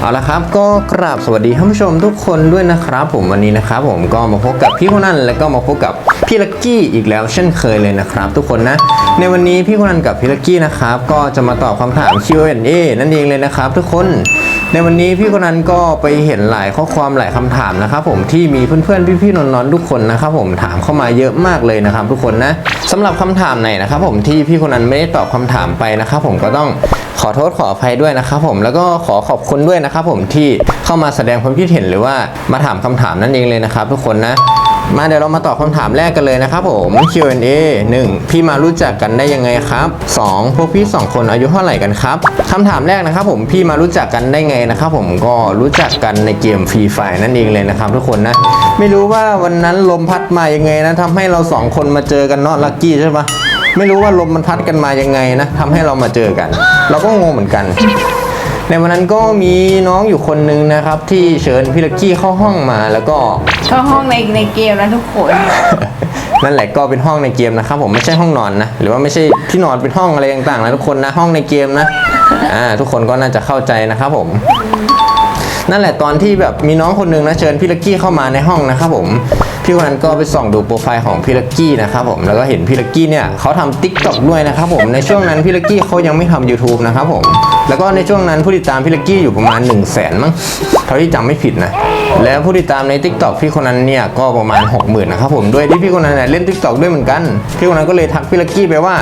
เอาละครับก็กราบสวัสดีท่านผู้ชมทุกคนด้วยนะครับผมวันนี้นะครับผมก็มาพบกับพี่คนนั้นและก็มาพบกับพี่ลักกี้อีกแล้วเช่นเคยเลยนะครับ ทุกคนนะ ในวันนี้พี่คนนั้นกับพี่ลักกี้นะครับก็จะมาตอบคำถาม Q&A นั่นเองเลยนะครับ ทุกคน ในวันนี้พี่คนนั้นก็ไปเห็นหลายข้อความหลายคำถามนะครับผมที่มีเพื่อนๆพี่ๆน้องๆทุกคนนะครับผมถามเข้ามาเยอะมากเลยนะครับ ทุกคนนะสำหรับคำถามไหนนะครับผมที่พี่คนนั้นไม่ได้ตอบคำถามไปนะครับผมก็ต้องขอโทษขออภัยด้วยนะครับผมแล้วก็ขอขอบคุณด้วยนะครับผมที่เข้ามาแสดงความคิดเห็นหรือว่ามาถามคำถามนั่นเองเลยนะครับ ทุกคนนะ มาเดี๋ยวเรามาตอบคำถามแรกกันเลยนะครับผม Q&A 1. พี่มารู้จักกันได้ยังไงครับ 2. พวกพี่สองคนอายุเท่าไหร่กันครับคำถามแรกนะครับผมพี่มารู้จักกันได้ไงนะครับผมก็รู้จักกันในเกมฟรีไฟนั่นเองเลยนะครับทุกคนนะ ไม่รู้ว่าวันนั้นลมพัดมายังไงนะทำให้เราสองคนมาเจอกันเนาะลักกี้ใช่ปะไม่รู้ว่าลมมันพัดกันมายังไงนะทำให้เรามาเจอกัน เราก็งงเหมือนกัน ในวันนั้นก็มีน้องอยู่คนนึงนะครับที่เชิญพี่ลักกี้เข้าห้องมาแล้วก็เข้าห้องในในเกมนะทุกคน นั่นแหละก็เป็นห้องในเกมนะครับผมไม่ใช่ห้องนอนนะหรือว่าไม่ใช่ที่นอนเป็นห้องอะไรต่างๆนะทุกคนนะห้องในเกมนะอ่าทุกคนก็น่าจะเข้าใจนะครับผม นั่นแหละตอนที่แบบมีน้องคนหนึงนะเชิญพี่ลักกี้เข้ามาในห้องนะครับผมพี่คนนั้นก็ไปส่องดูโปรไฟล์ของพี่ลักกี้นะครับผมแล้วก็เห็นพี่ลักกี้เนี่ยเขาทำติ๊กต็อกด้วยนะครับผมในช่วงนั้นพี่ลักกี้เขายังไม่ทำ YouTube นะครับผม แล้วก็ในช่วงนั้นผู้ติดตามพี่ลักกี้อยู่ประมาณ 1 0 0 0 0แสนมั้งเท่าที่จำไม่ผิดนะ แล้วผู้ติดตามใน Tik t o อกพี่คนนั้นเนี่ยก็ประมาณ 60,000นะครับผมด้วยที่พี่คนนั้นเนี่ยเล่น Tik t o อกด้วยเหมือนกัน พี่คนนั้นก็เลยทักพี่ลักกี้ไปว่า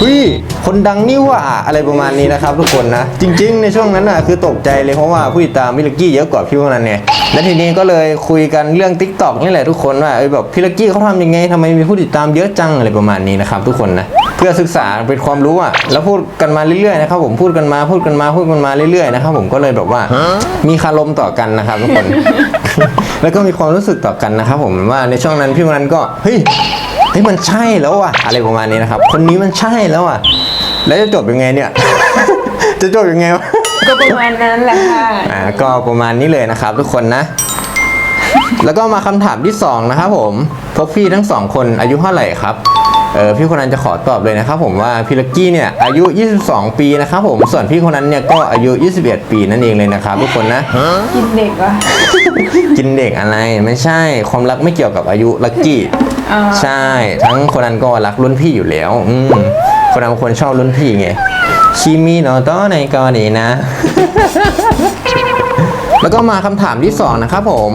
เฮ้ยคนดังนี่ว่าอะไรประมาณนี้นะครับทุกคนนะ จริง ๆ ในช่วงนั้นน่ะคือตกใจเลยเพราะว่าผู้ติดตามพี่ลักกี้เยอะกว่าพี่คนนั้นเนี่ยและทีนี้ก็เลยคุยกันเรื่อง Tik t o อกนี่แหละทุกคนว่าเออแบบพี่ลักกี้เขาทำยังไงทำไมมีผู้ติดตามเยอะจังอะไรประมาณนี้นะครับทุกคนนะ เพื่อศึกษาเป็นความรู้อะแล้วพูดกันมาเรื่อยๆนะครับผมพูดกันมาพูดกันมาพูดกันมาเรื่อยๆนะครับผมก็เลยแบบว่ามีคารมต่อกันนะครับทุกคน แล้วก็มีความรู้สึกต่อกันนะครับผมว่าในช่วงนั้นพี่คนนั้นก็เฮ้ยเฮ้ยมันใช่แล้วอะอะไรประมาณนี้นะครับ คนนี้มันใช่แล้วอะแล้วจะจบยังไงเนี่ย จะจบยังไงวะก็ประมาณนั้นแหละค่ะอ่าก็ประมาณนี้เลยนะครับ ทุกคนนะ แล้วก็มาคำถามที่สองนะครับผมพวกพี่ทั้งสองคนอายุเท่าไหร่ครับ เออพี่คนนั้นจะขอตอบเลยนะครับผมว่าพี่ลักกี้เนี่ยอายุ 22 ปีนะครับผมส่วนพี่คนนั้นเนี่ยก็อายุ 21 ปีนั่นเองเลยนะครับทุกคนนะ กินเด็กวะกินเด็กอะไรไม่ใช่ความรักไม่เกี่ยวกับอายุลักกี้อ่าใช่ ทั้งคนนั้นก็รักรุ่นพี่อยู่แล้วอืมคนนั้นบางคนชอบรุ่นพี่ไงชิมิโนโตะในกรณีนะ แล้วก็มาคำถามที่ 2 นะครับผม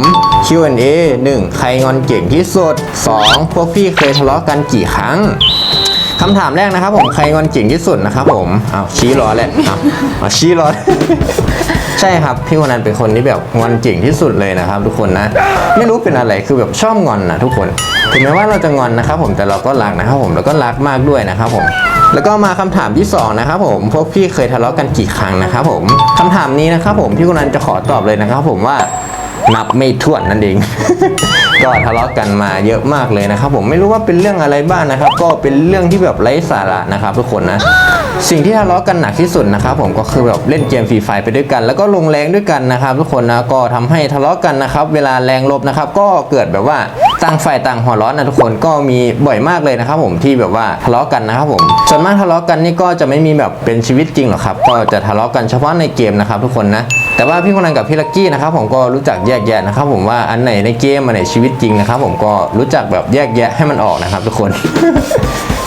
Q&A 1. ใครงอนเก่งที่สุด 2. พวกพี่เคยทะเลาะกันกี่ครั้งคำถามแรกนะครับผมใครงอนเก่งที่สุดนะครับผมเอาชี้รอแล้วอ้าวอ้าวชี้รอ ใช่ครับพี่คนนั้นเป็นคนที่แบบงอนเก่งที่สุดเลยนะครับ ทุกคนนะ ไม่รู้เป็นอะไรคือแบบชอบงอนนะทุกคนถึงแม้ว่าเราจะงอนนะครับผมแต่เราก็รักนะครับผมแล้วก็รักมากด้วยนะครับผมแล้วก็มาคำถามที่สองนะครับผมพวกพี่เคยทะเลาะกันกี่ครั้งนะครับผมคำถามนี้นะครับผมพี่คนนั้นจะขอตอบเลยนะครับผมว่า นับไม่ถ้วนนั่นเอง ก็ทะเลาะกันมาเยอะมากเลยนะครับ ผมไม่รู้ว่าเป็นเรื่องอะไรบ้างนะครับ ก็เป็นเรื่องที่แบบไร้สาระนะครับทุกคนนะสิ่งที่ทะเลาะกันหนักที่สุดนะครับผมก็คือแบบเล่นเกมฟรีไฟไปด้วยกัน แล้วก็ลงแรงด้วยกันนะครับ ทุกคนนะก็ทำให้ทะเลาะกันนะครับ เวลาแรงลบนะครับ ก็เกิดแบบว่าต่างฝ่ายต่างหัวร้อนนะทุกคนก็มีบ่อยมากเลยนะครับ ผมที่แบบว่าทะเลาะกันนะครับผมส่วนมากทะเลาะกันนี่ก็จะไม่มีแบบเป็นชีวิตจริงหรอกครับ ก็จะทะเลาะกันเฉพาะในเกมนะครับ ทุกคนนะแต่ว่าพี่คนนั้นกับพี่ลักกี้นะครับผมก็รู้จักแยกแยะนะครับ ผมว่าอันไหนในเกมอันไหนชีวิตจริงนะครับ ผมก็รู้จักแบบแยกแยะให้มันออกนะครับ ทุกคน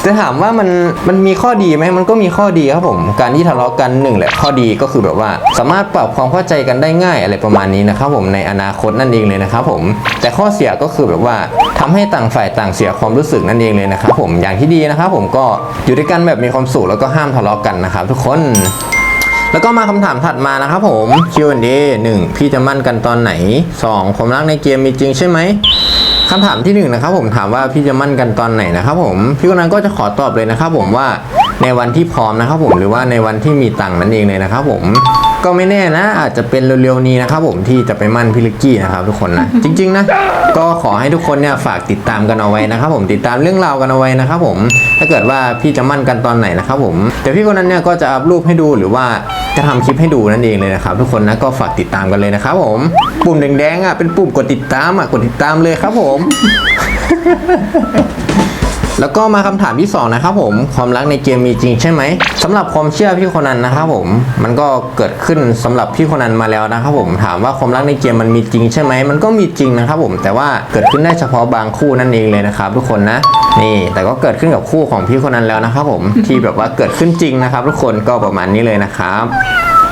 จะถามว่ามันมันมีข้อดีไหมมันก็มีข้อดีครับผม การที่ทะเลาะกันหนึ่งแหละข้อดีก็คือแบบว่า สามารถปรับความเข้าใจกันได้ง่ายอะไรประมาณนี้นะครับ ผมในอนาคตนั่นเองเลยนะครับ ผมแต่ข้อเสียก็คือแบบว่าทำให้ต่างฝ่ายต่างเสียความรู้สึกนั่นเองเลยนะครับ ผมอย่างที่ดีนะครับ ผมก็อยู่ด้วยกันแบบมีความสุขแล้วก็ห้ามทะเลาะกันนะครับ ทุกคน แล้วก็มาคำถามถัดมานะครับผม Q&A 1. พี่จะมั่นกันตอนไหน 2. ความรักในเกมมีจริงใช่ไหมคำถามที่1นะครับผมถามว่าพี่จะมั่นกันตอนไหนนะครับผมพี่คนนั้นก็จะขอตอบเลยนะครับผมว่าในวันที่พร้อมนะครับผมหรือว่าในวันที่มีตังค์นั่นเองเลยนะครับผม ก็ไม่แน่นะ อาจจะเป็นเร็วๆนี้นะครับผมที่จะไปมั่นพี่ลิกกี้นะครับทุกคนนะ จริง ๆ นะ ก็ขอให้ทุกคนเนี่ยฝากติดตามกันเอาไว้นะครับผมติดตามเรื่องราวกันเอาไว้นะครับผมถ้าเกิดว่าพี่จะมั่นกันตอนไหนนะครับผมเดี๋ยวพี่คนนั้นเนี่ยก็จะอัพรูปให้ดูหรือว่าจะทำคลิปให้ดูนั่นเองเลยนะครับทุกคนนะก็ฝากติดตามกันเลยนะครับผม ปุ่มแดงๆอะเป็นปุ่มกดติดตามอะกดติดตามเลยครับผม แล้วก็มาคำถามที่สองนะครับผมความรักในเกมมีจริงใช่ไหมสำหรับความเชื่อพี่คนนั้นนะครับผมมันก็เกิดขึ้นสำหรับพี่คนนั้นมาแล้วนะครับผมถามว่าความรักในเกมมันมีจริงใช่ไหมมันก็มีจริงนะครับผมแต่ว่าเกิดขึ้นได้เฉพาะบางคู่นั่นเองเลยนะครับทุกคนนะนี่แต่ก็เกิดขึ้นกับคู่ของพี่คนนั้นแล้วนะครับผมที่แบบว่าเกิดขึ้นจริงนะครับ ทุกคนก็ประมาณนี้เลยนะครับ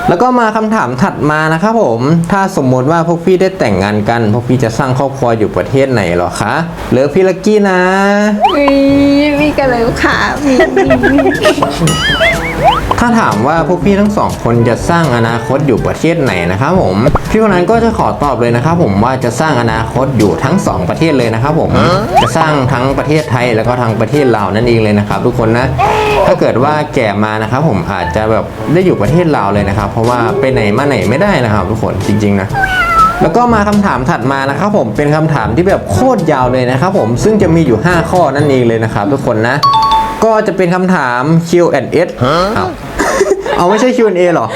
แล้วก็มาคำถามถัดมานะครับผม ถ้าสมมติว่าพวกพี่ได้แต่งงานกัน พวกพี่จะสร้างครอบครัวอยู่ประเทศไหนเหรอคะเลิกพี่ลักกี้นะมีมีกันเลยค่ะมีมีมีถ้าถามว่าพวกพี่ทั้งสองคนจะสร้างอนาคตอยู่ประเทศไหนนะครับผมพี่คนนั้นก็จะขอตอบเลยนะครับผมว่าจะสร้างอนาคตอยู่ทั้งสองประเทศเลยนะครับผมจะสร้างทั้งประเทศไทยแล้วก็ทั้งประเทศลาวนั่นเองเลยนะครับ ทุกคนนะถ้าเกิดว่าแก่มานะครับผมอาจจะแบบได้อยู่ประเทศลาวเลยนะครับเพราะว่าไปไหนมาไหนไม่ได้นะครับทุกคนจริง ๆ นะแล้วก็มาคำถามถัดมานะครับผมเป็นคำถามที่แบบโคตรยาวเลยนะครับผมซึ่งจะมีอยู่ 5 ข้อนั่นเองเลยนะครับทุกคนนะ ก็จะเป็นคำถาม Q&S อ้าวเอาไม่ใช่ Q&A หรอ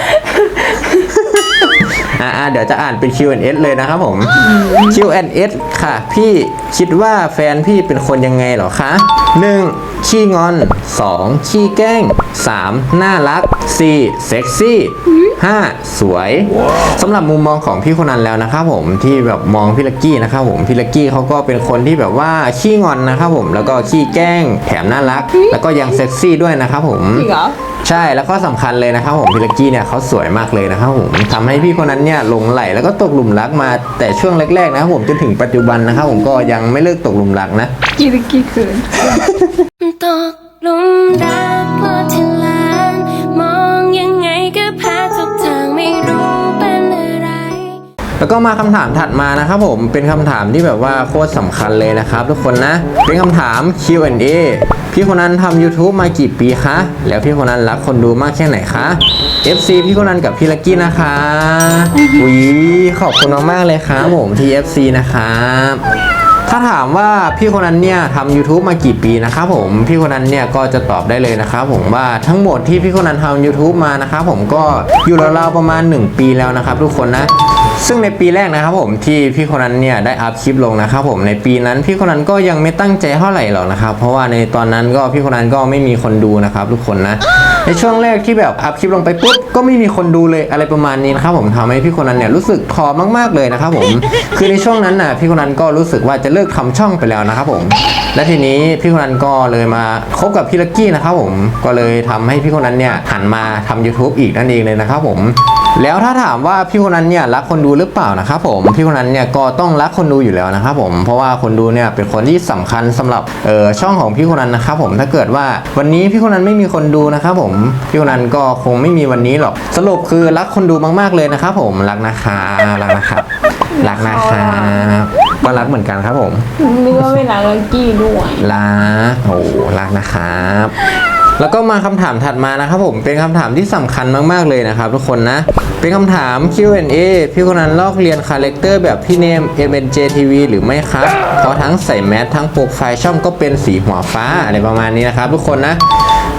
อ่าเดี๋ยวจะอ่านเป็น Q&S เลยนะครับผม Q&S ค่ะ พี่คิดว่าแฟนพี่เป็นคนยังไงเหรอคะ 1. ขี้งอน 2. ขี้แกล้ง 3. น่ารัก 4. เซ็กซี่ 5. สวยสำหรับมุมมองของพี่คนนั้นแล้วนะครับผมที่แบบมองพี่ลักกี้นะครับผมพี่ลักกี้เขาก็เป็นคนที่แบบว่าขี้งอนนะครับผมแล้วก็ขี้แกล้งแถมน่ารัก แล้วก็ยังเซ็กซี่ด้วยนะครับผมจริงเหรอใช่แล้วก็สำคัญเลยนะครับผมพี่ลักกี้เนี่ยเขาสวยมากเลยนะครับผมทำให้พี่คนนั้นเนี่ยหลงไหลแล้วก็ตกหลุมรักมาแต่ช่วงแรกๆนะครับผมจนถึงปัจจุบันนะครับผมก็ยังไม่เลิกตกหลุมรักนะกี่กี่คืน ตกหลุมรักพอที่ลาน มองยังไงก็แพ้ทุกทางไม่รู้เป็นอะไร แล้วก็มาคำถามถัดมานะครับผมเป็นคำถามที่แบบว่าโคตรสำคัญเลยนะครับ ทุกคนนะ เป็นคำถาม Q&A พี่คนนั้นทำ YouTube มากี่ปีคะ แล้วพี่คนนั้นรักคนดูมากแค่ไหนคะ FC พี่คนนั้นกับพี่ลักกี้นะคะอุ้ยขอบคุณมากๆเลยครับผมที่ FC นะครับ ถ้าถามว่าพี่คนนั้นเนี่ยทำ YouTube มากี่ปีนะครับผมพี่คนนั้นเนี่ยก็จะตอบได้เลยนะครับผมว่าทั้งหมดที่พี่คนนั้นทำ YouTube มานะครับผมก็อยู่ราวๆประมาณ 1 ปีแล้วนะครับทุกคนนะซึ่งในปีแรกนะครับผมที่พี่คนนั้นเนี่ยได้อัพคลิปลงนะครับผมในปีนั้นพี่คนนั้นก็ยังไม่ตั้งใจเท่าไหร่หรอกนะครับเพราะว่าในตอนนั้นก็พี่คนนั้นก็ไม่มีคนดูนะครับทุกคนนะในช่วงแรกที่แบบอัพคลิปลงไปปุ๊บก็ไม่มีคนดูเลยอะไรประมาณนี้นะครับผมทำให้พี่คนนั้นเนี่ยรู้สึกท้อมากๆเลยนะครับผมคือในช่วงนั้นน่ะพี่คนนั้นก็รู้สึกว่าจะเลิกทำช่องไปแล้วนะครับผมและทีนี้พี่คนนั้นก็เลยมาคบกับพี่ลักกี้นะครับผมก็เลยทำให้พี่คนนั้นเนี่ยหันมาทำ YouTube อีกนั่นเองเลยนะครับผมแล้วถ้าถามว่าพี่คนนั้นเนี่ยรักคนดูหรือเปล่านะครับผมพี่คนนั้นเนี่ยก็ต้องรักคนดูอยู่แล้วนะครับผมเพราะว่าคนดูเนี่ยเป็นคนที่สำคัญสำหรับเออช่องของพี่คนนั้นนะครับผมถ้าเกิดว่าวันนี้พี่คนนั้นไม่มีคนดูนะครับผมพี่คนนั้นก็คงไม่มีวันนี้หรอกสรุปคือรักคนดูมากๆเลยนะครับผมรักนะคะรักนะครับรักนะครับก็รักเหมือนกันครับผมนึกว่าเวลาลักกี้ด้วยรักโอ้รักนะครับ แล้วก็มาคำถามถัดมานะครับผมเป็นคำถามที่สำคัญมากๆเลยนะครับทุกคนนะ เป็นคำถาม Q&A พี่คนนั้นลอกเรียนคาแรคเตอร์แบบพี่เนม MNJTV หรือไม่ครับเพราะทั้งใส่แมสทั้งโปรไฟล์ช่องก็เป็นสีหัวฟ้าอะไรประมาณนี้นะครับทุกคนนะ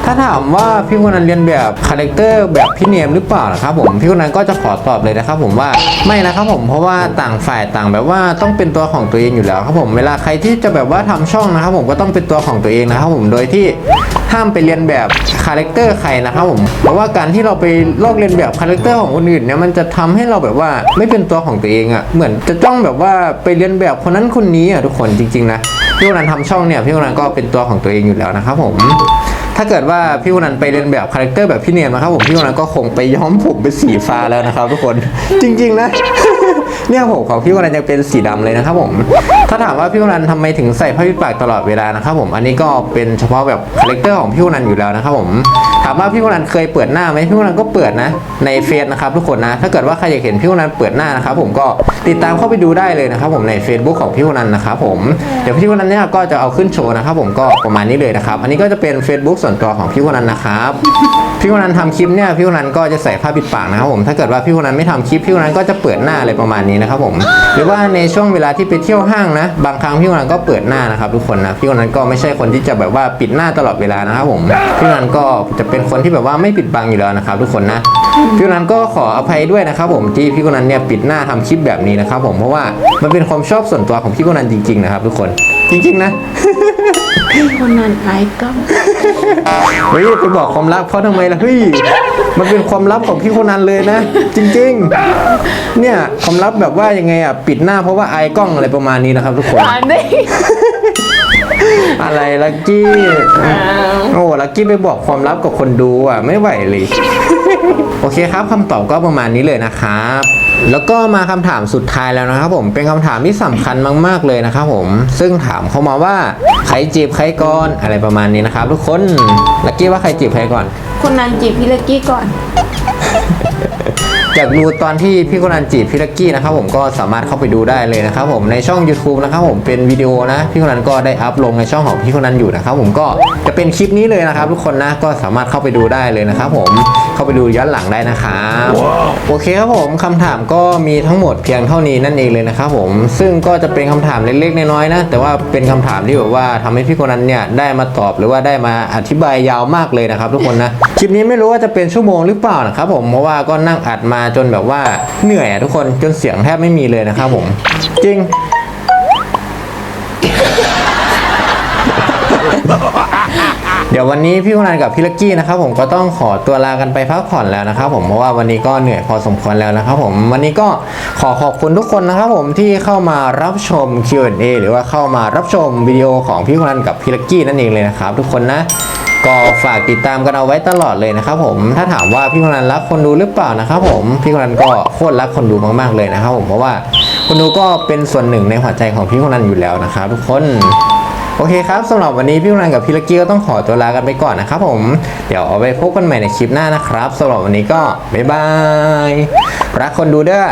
ถ้าถามว่าพี่คนนั้นเรียนแบบคาแรคเตอร์แบบพี่เนมหรือเปล่านะครับผมพี่คนนั้นก็จะขอตอบเลยนะครับผมว่าไม่นะครับผมเพราะว่าต่างฝ่ายต่างแบบว่าต้องเป็นตัวของตัวเองอยู่แล้วครับผมเวลาใครที่จะแบบว่าทำช่องนะครับผมก็ต้องเป็นตัวของตัวเองนะครับผมโดยที่ห้ามไปเรียนแบบคาแรคเตอร์ใครนะครับผมเพราะว่าการที่เราไปลอกเรียนแบบคาแรคเตอร์ของคนอื่นเนี่ยมันจะทำให้เราแบบว่าไม่เป็นตัวของตัวเองอะ่ะเหมือนจะต้องแบบว่าไปเรียนแบบคนนั้นคนนี้อะทุกคนจริงๆนะพี่คนนั้นทำช่องเนี่ยพี่คนนั้นก็เป็นตัวของตัวเองอยู่แล้วนะครับผม ถ้าเกิดว่าพี่วนันไปเรียนแบบคาแรคเตอร์แบบพี่เนียนนะครับผมพี่วนันก็คงไปย้อมผมเป็นสีฟ้าแล้วนะครับทุกคนจริง ๆ นะ เนี่ยผมของพี่คนนั้นยังเป็นสีดำเลยนะครับผมถ้าถามว่าพี่คนนั้นทำไมถึงใส่ผ้าปิดปากตลอดเวลานะครับผมอันนี้ก็เป็นเฉพาะแบบคาแรคเตอร์ของพี่คนนั้นอยู่แล้วนะครับผมถามว่าพี่คนนั้นเคยเปิดหน้าไหมพี่คนนั้นก็เปิดนะในเฟซนะครับทุกคนนะถ้าเกิดว่าใครอยากเห็นพี่คนนั้นเปิดหน้านะครับผมก็ติดตามเข้าไปดูได้เลยนะครับผมใน Facebook ของพี่คนนั้นนะครับผมเดี๋ยวพี่คนนั้นเนี่ยก็จะเอาขึ้นโชว์นะครับผมก็ประมาณนี้เลยนะครับอันนี้ก็จะเป็น Facebook ส่วนตัวของพี่คนนั้นนะครับพี่คนนั้นทำคลิปเนี่ยพี่คนนั้นก็จะใส่ผ้าปิดปากนะครับผมถ้าเกิดว่าพี่คนนั้นไม่ทำคลิปพี่คนนั้นก็จะเปิดหน้าอะไรประมาณนี้นะครับผมหรือว่าในช่วงเวลาที่ไปเที่ยวห้างนะบางครั้งพี่คนนั้นก็เปิดหน้านะครับทุกคนนะพี่คนนั้นก็ไม่ใช่คนที่จะแบบว่าปิดหน้าตลอดเวลานะครับผมพี่คนนั้นก็จะเป็นคนที่แบบว่าไม่ปิดบังอยู่แล้วนะครับทุกคนนะพี่คนนั้นก็ขออภัยด้วยนะครับผมที่พี่คนนั้นเนี่ยปิดหน้าทำคลิปแบบนี้นะครับผมเพราะว่ามันเป็นความชอบส่วนตัวของพี่คนนั้นจริงๆนะครับทุกคน จริงๆนะ คนนั้นไอ้ก็เฮ้ยไปบอกความลับเขาทำไมล่ะเฮ้ยมันเป็นความลับของพี่คนนั้นเลยนะ จริงๆ เนี่ยความลับแบบว่ายังไงอะปิดหน้าเพราะว่าอายกล้องอะไรประมาณนี้นะครับ ทุกคน อ่านได้อะไรลักกี้ โอ้ลักกี้ไปบอกความลับกับคนดูอะ ไม่ไหวเลย โอเคครับคำตอบก็ประมาณนี้เลยนะครับ แล้วก็มาคำถามสุดท้ายแล้วนะครับผมเป็นคำถามที่สำคัญมากๆเลยนะครับผมซึ่งถามเข้ามาว่าใครจีบใครก่อนอะไรประมาณนี้นะครับ ทุกคนลักกี้ว่าใครจีบใครก่อน คนนั้นจีบพี่ลักกี้ก่อน อยากดูตอนที่พี่คนนันจีบพี่ลักกี้นะครับผมก็สามารถเข้าไปดูได้เลยนะครับผมในช่อง YouTube นะครับผมเป็นวิดีโอนะพี่คนนันก็ได้อัพลงในช่องของพี่คนนันอยู่นะครับผมก็จะเป็นคลิปนี้เลยนะครับ ทุกคนนะก็สามารถเข้าไปดูได้เลยนะครับผมเข้าไปดูย้อนหลังได้นะครับโอเคครับผมคำถามก็มีทั้งหมดเพียงเท่านี้นั่นเองเลยนะครับผมซึ่งก็จะเป็นคำถามเล็กๆน้อยๆนะแต่ว่าเป็นคำถามที่แบบว่าทำให้พี่คนนั้นเนี่ยได้มาตอบหรือว่าได้มาอธิบายยาวมากเลยนะครับ ทุกคนนะคลิปนี้ไม่รู้ว่าจะเป็นชั่วโมงหรือเปล่านะครับผมเพราะว่าก็นั่งอัดมาจนแบบว่าเหนื่อยอะทุกคนจนเสียงแทบไม่มีเลยนะครับผม จริง เดี๋ยววันนี้พี่คนนันกับพี่ลักกี้นะครับผมก็ต้องขอตัวลากันไปพักผ่อนแล้วนะครับผมเพราะว่าวันนี้ก็เหนื่อยพอสมควรแล้วนะครับผมวันนี้ก็ขอขอบคุณทุกคนนะครับผมที่เข้ามารับชม Q&A หรือว่าเข้ามารับชมวิดีโอของพี่คนนันกับพี่ลักกี้นั่นเองเลยนะครับทุกคนนะ ก็ฝากติดตามกันเอาไว้ตลอดเลยนะครับผมถ้าถามว่าพี่คนนันรักคนดูหรือเปล่านะครับผมพี่คนนันก็โคตรรักคนดูมากๆเลยนะครับผมเพราะว่าคนดูก็เป็นส่วนหนึ่งในหัวใจของพี่คนนันอยู่แล้วนะครับทุกคนโอเคครับสำหรับวันนี้พี่รันกับพี่ลักกี้ก็ต้องขอตัวลากันไปก่อนนะครับผม เดี๋ยวเอาไปพบกันใหม่ในคลิปหน้านะครับสำหรับวันนี้ก็บ๊ายบาย รักคนดูเด้อ